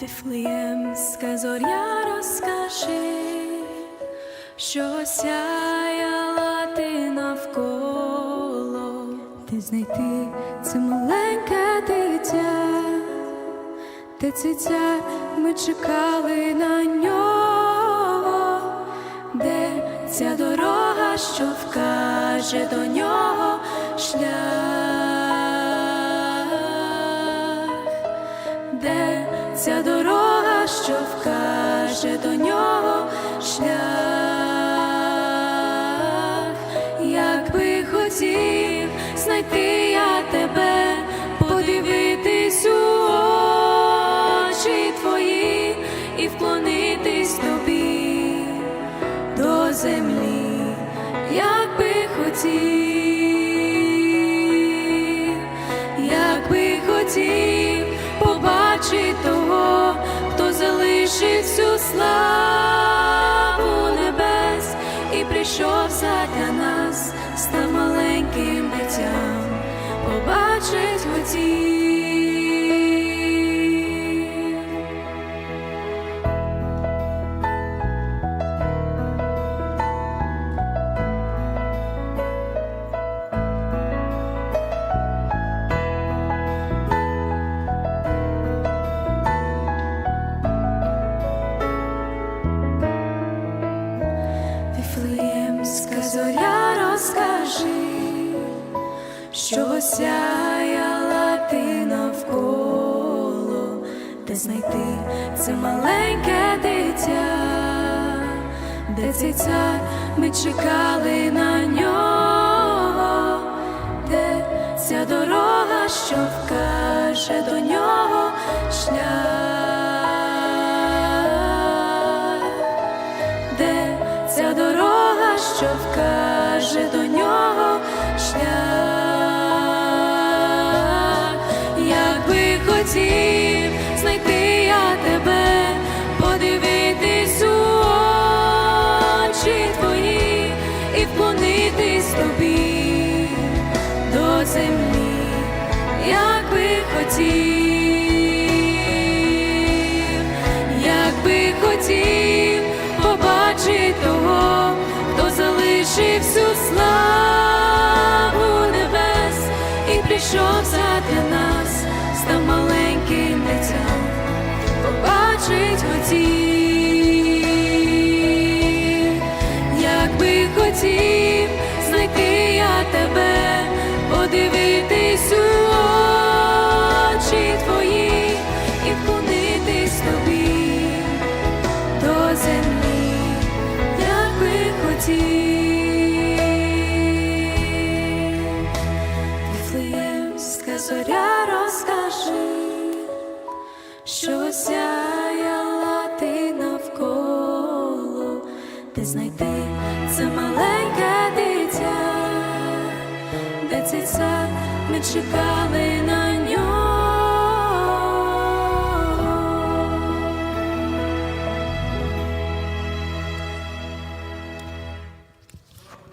Вифлеємська зоря розкажи, що сяяла ти навколо, де знайти це маленьке дитя, де циця ми чекали на нього, де ця дорога, що вкаже до нього шлях, що вкаже до нього шлях, якби хотів знайти я тебе, подивитись у очі твої і вклонитись тобі до землі, як би хотів, всю славу небес і прийшов задля нас, став маленьким дитям, побачить хотів. Що сяяла ти навколо, де знайти це маленьке дитя, де цей цар? Ми чекали на нього, де ця дорога, що вкаже до нього шлях хотів знайти я тебе, подивитись у очі твої і вклонитись тобі до землі, як би хотів, як би хотів побачить хотів, знайти я тебе, подивитись у очі твої і вклонитись тобі до землі, як би хотів. Віфлеємська зоря розкажи, що сяяла знайти. Це маленьке дитя, де цей сад ми чекали